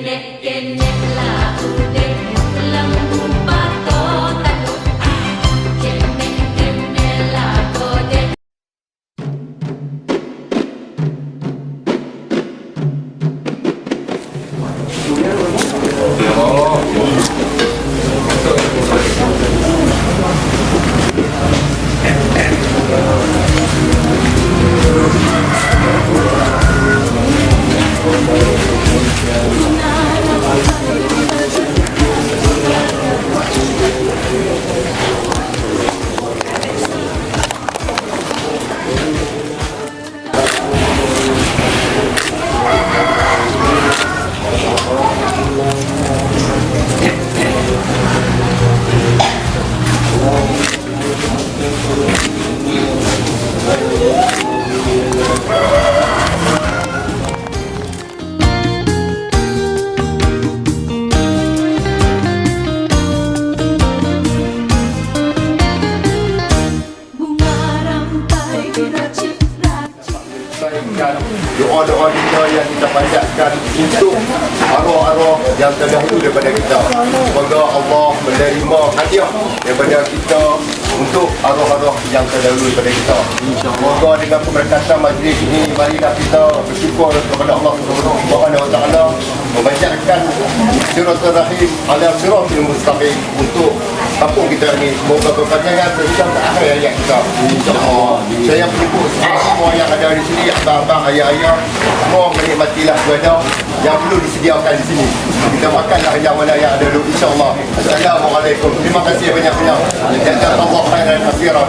เน็ตเกเนะล doa doa kita yang kita panjatkan untuk arwah-arwah yang terdahulu daripada kita. Semoga Allah menerima hadiah daripada kita untuk arwah-arwah yang terdahulu daripada kita. Semoga dengan pemberkatan majlis ini marilah kita bersyukur kepada Allah Subhanahu Wataala membacakan surah rahim ala surah al-mustaqim untuk kampung kita ini semoga berpanjangan sehingga ke akhir hayat kita. Insyaallah. Saya menyebut semua yang ada di sini abang-abang ayah-ayah semua menikmatilah ibadah yang perlu disediakan di sini. Kita makanlah yang mana yang ada dulu insyaallah. Assalamualaikum. Terima kasih banyak-banyak. Jazakallahu khairan katsiran